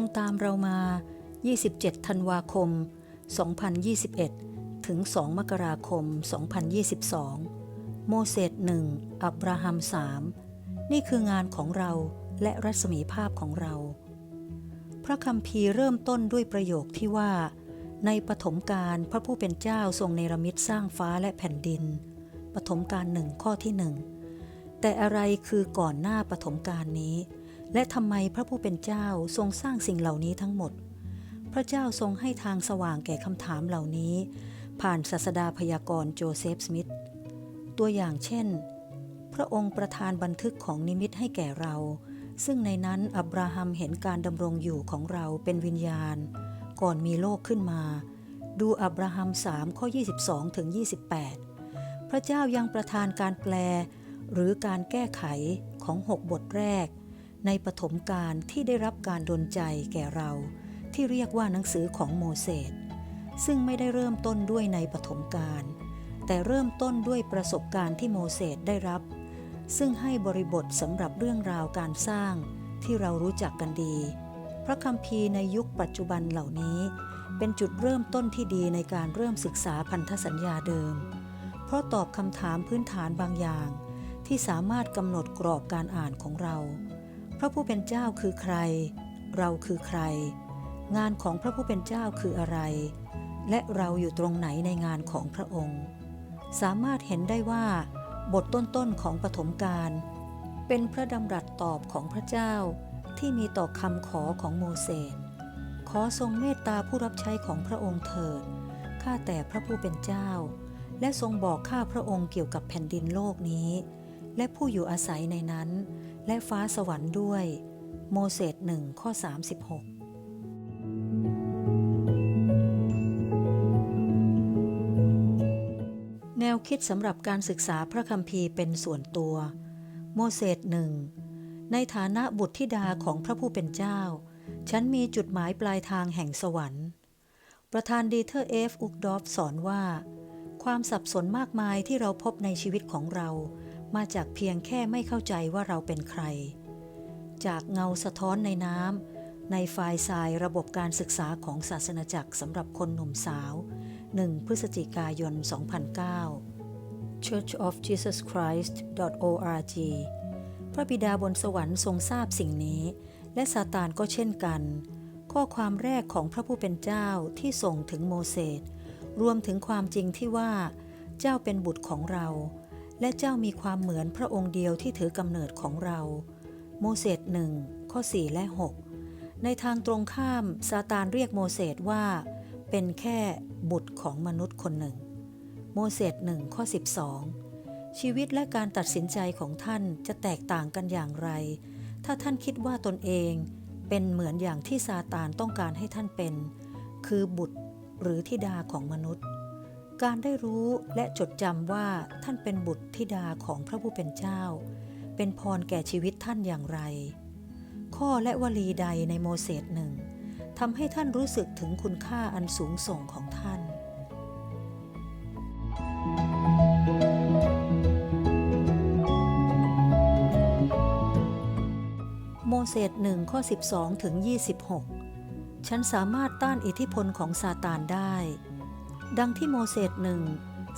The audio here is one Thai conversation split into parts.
งตามเรามา 27 ธันวาคม 2021 ถึง 2 มกราคม 2022 โมเสสหนึ่งอับราฮัมสามนี่คืองานของเราและรัศมีภาพของเรา พระคัมภีร์เริ่มต้นด้วยประโยคที่ว่า ในปฐมกาลพระผู้เป็นเจ้าทรงเนรมิตสร้างฟ้าและแผ่นดิน ปฐมกาลหนึ่งข้อที่หนึ่งแต่อะไรคือก่อนหน้าปฐมกาลนี้ และทำไมพระผู้เป็นเจ้าทรงสร้างสิ่งเหล่านี้ทั้งหมด พระเจ้าทรงให้ทางสว่างแก่คำถามเหล่านี้ ผ่านศาสดาพยากรณ์โจเซฟสมิธตัวอย่างเช่น พระองค์ประทานบันทึกของนิมิตให้แก่เรา ซึ่งในนั้นอับราฮัมเห็นการดำรงอยู่ของเราเป็นวิญญาณ ก่อนมีโลกขึ้นมา ดูอับราฮัม3ข้อ22ถึง28 พระเจ้ายังประทานการแปล หรือการแก้ไขของหกบทแรก ในปฐมกาลที่ได้รับการดลใจแก่เรา ที่เรียกว่าหนังสือของโมเสสซึ่งไม่ได้เริ่มต้นด้วยในปฐมกาลแต่เริ่มต้นด้วยประสบการณ์ที่โมเสสได้รับ ซึ่งให้บริบทสำหรับเรื่องราวการสร้างที่เรารู้จักกันดี พระคัมภีร์ในยุคปัจจุบันเหล่านี้ เป็นจุดเริ่มต้นที่ดีในการเริ่มศึกษาพันธสัญญาเดิม เพราะตอบคำถามพื้นฐานบางอย่าง ที่สามารถกำหนดกรอบการอ่านของเรา พระผู้เป็นเจ้าคือใคร เราคือใคร งานของพระผู้เป็นเจ้าคืออะไร และเราอยู่ตรงไหนในงานของพระองค์ สามารถเห็นได้ว่า บทต้นๆของปฐมกาลเป็นพระดำรัสตอบของพระเจ้าที่มีต่อคำขอของโมเสสขอทรงเมตตาผู้รับใช้ของพระองค์เถิด ข้าแต่พระผู้เป็นเจ้า และทรงบอกข้าพระองค์เกี่ยวกับแผ่นดินโลกนี้ และผู้อยู่อาศัยในนั้น และฟ้าสวรรค์ด้วย โมเสสหนึ่งข้อ 36แนวคิดสำหรับการศึกษาพระคัมภีร์เป็นส่วนตัว โมเสสหนึ่งในฐานะบุตรธิดาของพระผู้เป็นเจ้า ฉันมีจุดหมายปลายทางแห่งสวรรค์ ประธานดีเทอร์เอฟอุกดอฟสอนว่า ความสับสนมากมายที่เราพบในชีวิตของเรา มาจากเพียงแค่ไม่เข้าใจว่าเราเป็นใคร จากเงาสะท้อนในน้ำในไฟล์ทรายระบบการศึกษาของศาสนาจักรสำหรับคนหนุ่มสาว 1 พฤศจิกายน 2009 churchofjesuschrist.org พระบิดาบนสวรรค์ทรงทราบสิ่งนี้ และซาตานก็เช่นกัน ข้อความแรกของพระผู้เป็นเจ้าที่ส่งถึงโมเสสรวมถึงความจริงที่ว่า เจ้าเป็นบุตรของเรา และเจ้ามีความเหมือนพระองค์เดียวที่ถือกำเนิดของเรา โมเสสหนึ่งข้อ 4 และ 6 ในทางตรงข้ามซาตานเรียกโมเสสว่า เป็นแค่บุตรของมนุษย์คนหนึ่ง โมเสสหนึ่งข้อ 12 ชีวิตและการตัดสินใจของท่านจะแตกต่างกันอย่างไร ถ้าท่านคิดว่าตนเองเป็นเหมือนอย่างที่ซาตานต้องการให้ท่านเป็น คือบุตรหรือธิดาของมนุษย์ การได้รู้และจดจำว่าท่านเป็นบุตรธิดาของพระผู้เป็นเจ้า เป็นพรแก่ชีวิตท่านอย่างไร ข้อและวลีใดในโมเสสหนึ่งทำให้ท่านรู้สึกถึงคุณค่าอันสูงส่งของท่านโมเสสหนึ่งข้อ 12 ถึง 26 ฉันสามารถต้านอิทธิพลของซาตานได้ ดังที่โมเสสหนึ่ง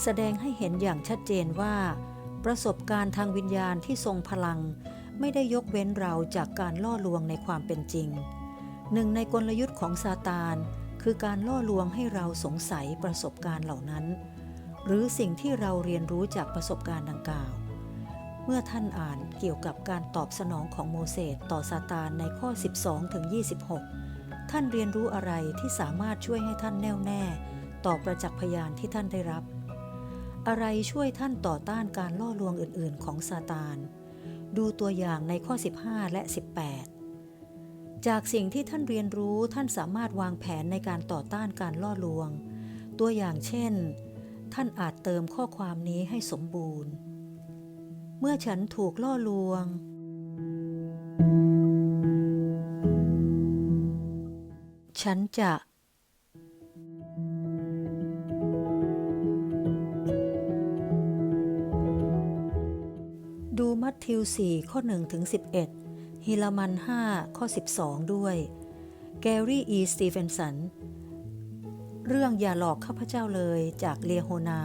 แสดงให้เห็นอย่างชัดเจนว่า ประสบการณ์ทางวิญญาณที่ทรงพลัง ไม่ได้ยกเว้นเราจากการล่อลวงในความเป็นจริง หนึ่งในกลยุทธ์ของซาตาน คือการล่อลวงให้เราสงสัยประสบการณ์เหล่านั้น หรือสิ่งที่เราเรียนรู้จากประสบการณ์ดังกล่าว เมื่อท่านอ่านเกี่ยวกับการตอบสนองของโมเสสต่อซาตานในข้อ 12ถึง26ท่านเรียนรู้อะไรที่สามารถช่วยให้ท่านแน่วแน่ ต่อประจักษ์พยานที่ท่านได้รับ อะไรช่วยท่านต่อต้านการล่อลวงอื่นๆ ของซาตาน ดูตัวอย่างในข้อ 15 และ 18 จากสิ่งที่ท่านเรียนรู้ท่านสามารถวางแผนในการต่อต้านการล่อลวง ตัวอย่างเช่น ท่านอาจเติมข้อความนี้ให้สมบูรณ์ เมื่อฉันถูกล่อลวงฉันจะ ทิว 4 ข้อ 1 ถึง 11 ฮิลามัน 5 ข้อ 12 ด้วย แกรี่ อี สตีเฟนสัน เรื่องอย่าหลอกข้าพเจ้าเลยจากเลียโฮนา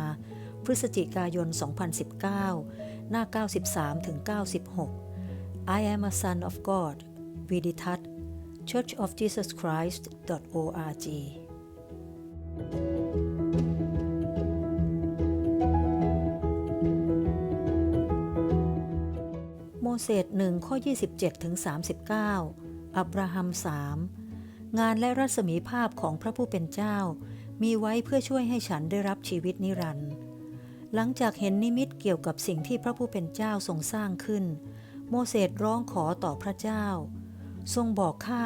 พฤศจิกายน 2019 หน้า 93 ถึง 96 I am a son of God วิดิทัศน์ เสส1ข้อ 27ถึง39 อับราฮัม3งานและรัศมีภาพของพระผู้เป็นเจ้า มีไว้เพื่อช่วยให้ฉันได้รับชีวิตนิรันดร์หลังจากเห็นนิมิตเกี่ยวกับสิ่งที่พระผู้เป็นเจ้าทรงสร้างขึ้น โมเสสร้องขอต่อพระเจ้า ทรงบอกข้า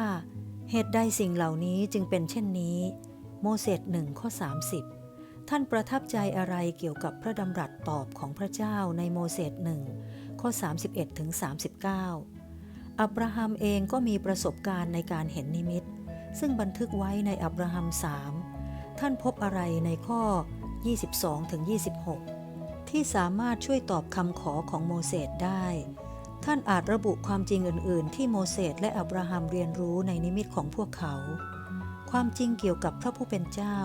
เหตุใดสิ่งเหล่านี้จึงเป็นเช่นนี้ โมเสส1ข้อ30 ท่านประทับใจอะไรเกี่ยวกับพระดำรัสตอบของพระเจ้าในโมเสส1 ข้อ 31ถึง39 อับราฮัมเองก็มีประสบการณ์ในการเห็นนิมิต ซึ่งบันทึกไว้ในอับราฮัม3ท่านพบอะไรในข้อ 22ถึง26 ที่สามารถช่วยตอบคำขอของโมเสสได้ ท่านอาจระบุความจริงอื่น ๆ ที่โมเสสและอับราฮัมเรียนรู้ในนิมิตของพวกเขา ความจริงเกี่ยวกับพระผู้เป็นเจ้า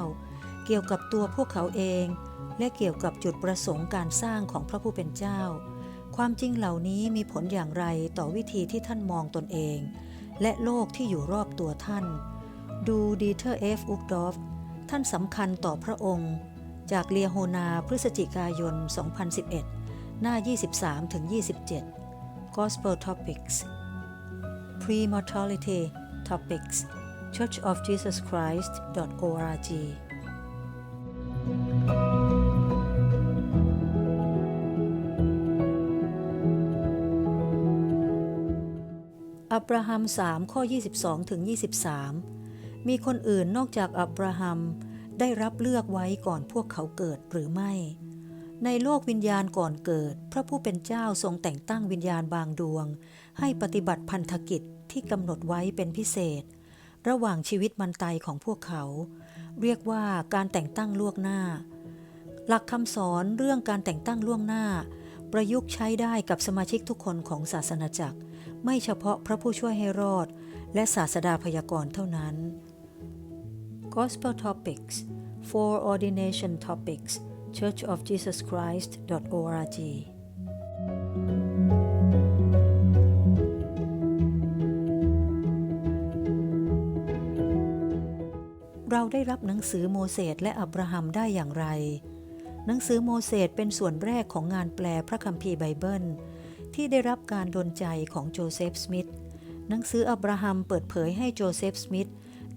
เกี่ยวกับตัวพวกเขาเอง และเกี่ยวกับจุดประสงค์การสร้างของพระผู้เป็นเจ้า ความจริงเหล่านี้มีผลอย่างไรต่อวิธีที่ท่านมองตนเอง และโลกที่อยู่รอบตัวท่าน ดูดีเทอร์เอฟอุกดอฟท่านสำคัญต่อพระองค์ จากเลียโฮนาพฤศจิกายน 2011 หน้า 23 ถึง 27 Gospel Topics Premortality Topics Church of Jesus Christ org บราฮัม3ข้อ 22ถึง23 มีคนอื่นนอกจากอับราฮัมได้รับเลือกไว้ก่อนพวกเขาเกิดหรือไม่ ในโลกวิญญาณก่อนเกิด พระผู้เป็นเจ้าทรงแต่งตั้งวิญญาณบางดวง ให้ปฏิบัติพันธกิจที่กำหนดไว้เป็นพิเศษ ระหว่างชีวิตมันไตของพวกเขา เรียกว่าการแต่งตั้งล่วงหน้า หลักคำสอนเรื่องการแต่งตั้งล่วงหน้า ประยุกต์ใช้ได้กับสมาชิกทุกคนของศาสนาจักร ไม่เฉพาะพระผู้ช่วยให้รอด และศาสดาพยากรณ์เท่านั้น Gospel Topics for Ordination Topics Church of Jesus Christ org เราได้รับหนังสือโมเสสและอับราฮัมได้อย่างไร หนังสือโมเสสเป็นส่วนแรกของงานแปลพระคัมภีร์ไบเบิล ที่ได้รับการดลใจของโจเซฟสมิธหนังสืออับราฮัมเปิดเผยให้โจเซฟสมิธ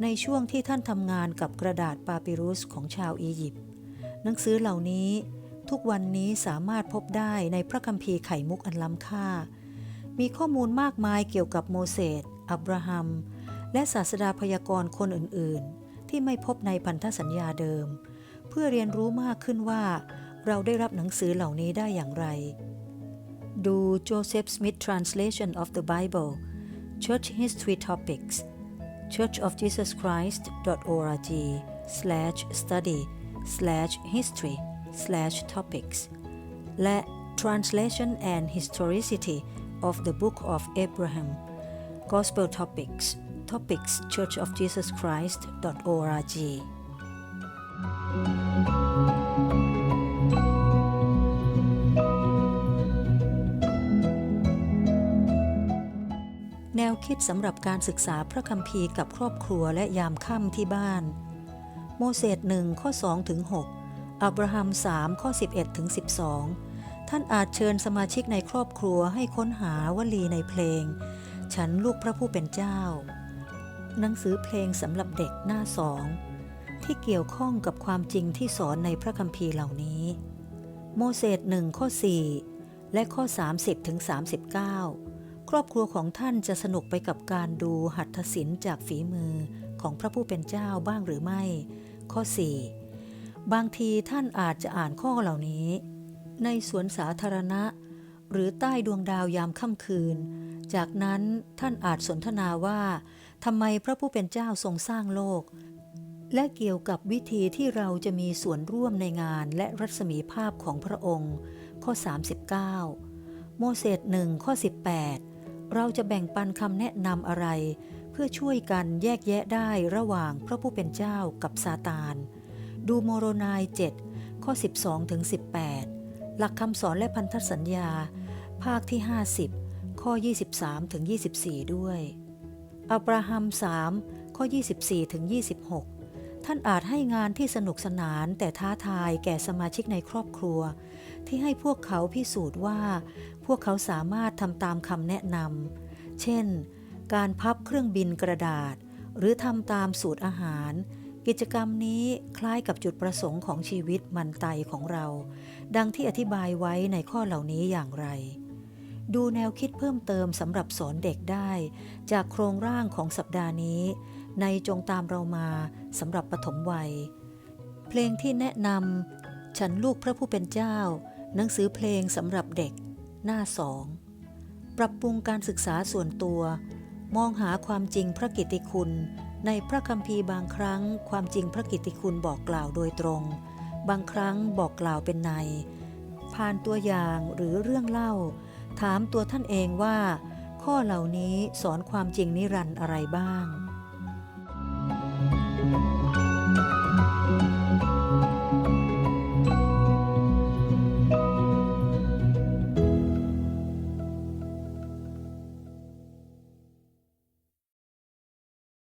ในช่วงที่ท่านทำงานกับกระดาษปาปิรุสของชาวอียิปต์หนังสือเหล่านี้ทุกวันนี้สามารถพบได้ในพระคัมภีร์ไข่มุกอันล้ำค่า มีข้อมูลมากมายเกี่ยวกับโมเสส อับราฮัม และศาสดาพยากรณ์คนอื่น ๆ ที่ไม่พบในพันธสัญญาเดิม เพื่อเรียนรู้มากขึ้นว่า เราได้รับหนังสือเหล่านี้ได้อย่างไร ดู Joseph Smith Translation of the Bible Church History Topics Church of Jesus Christ org slash study slash history slash topics และ Translation and Historicity of the Book of Abraham Gospel Topics Topics Church of Jesus Christ แนวคิดสำหรับการศึกษาพระคัมภีร์กับครอบครัวและยามค่ำที่บ้าน โมเสส1ข้อ2ถึง6อับราฮัม3ข้อ11ถึง12 ท่านอาจเชิญสมาชิกในครอบครัวให้ค้นหาวลีในเพลง ฉันลูกพระผู้เป็นเจ้า หนังสือเพลงสำหรับเด็กหน้าสองที่เกี่ยวข้องกับความจริงที่สอนในพระคัมภีร์เหล่านี้ โมเสส1ข้อ4และข้อ 30ถึง39 ครอบครัวของท่านจะสนุกไปกับการดูหัตถศิลป์จากฝีมือของพระผู้เป็นเจ้าบ้างหรือไม่ ข้อ 4 บางทีท่านอาจจะอ่านข้อเหล่านี้ ในสวนสาธารณะ หรือใต้ดวงดาวยามค่ำคืน จากนั้นท่านอาจสนทนาว่าทำไมพระผู้เป็นเจ้าทรงสร้างโลก และเกี่ยวกับวิธีที่เราจะมีส่วนร่วมในงานและรัศมีภาพของพระองค์ ข้อ 39 โมเสส1ข้อ 18 เราจะแบ่งปันคำแนะนำอะไร เพื่อช่วยกันแยกแยะได้ระหว่างพระผู้เป็นเจ้ากับซาตาน ดูโมโรนาย 7 ข้อ 12ถึง18 หลักคำสอนและพันธสัญญา ภาคที่ 50 ข้อ 23ถึง24 ด้วย อับราฮัม 3 ข้อ 24ถึง26 ท่านอาจให้งานที่สนุกสนานแต่ท้าทายแก่สมาชิกในครอบครัว ที่ให้พวกเขาพิสูจน์ว่า พวกเขาสามารถทำตามคำแนะนำ เช่น การพับเครื่องบินกระดาษ หรือทำตามสูตรอาหาร กิจกรรมนี้คล้ายกับจุดประสงค์ของชีวิตมันไตของเรา ดังที่อธิบายไว้ในข้อเหล่านี้อย่างไร ดูแนวคิดเพิ่มเติมสำหรับสอนเด็กได้ จากโครงร่างของสัปดาห์นี้ ในจงตามเรามาสำหรับปฐมวัย เพลงที่แนะนำฉันลูกพระผู้เป็นเจ้า หนังสือเพลงสำหรับเด็ก หน้าสองปรับปรุงการศึกษาส่วนตัว มองหาความจริงพระกิติคุณ ในพระคัมภีร์บางครั้ง ความจริงพระกิตติคุณบอกกล่าวโดยตรง บางครั้งบอกกล่าวเป็นใน ผ่านตัวอย่างหรือเรื่องเล่า ถามตัวท่านเองว่า ข้อเหล่านี้สอนความจริงนิรันดร์อะไรบ้าง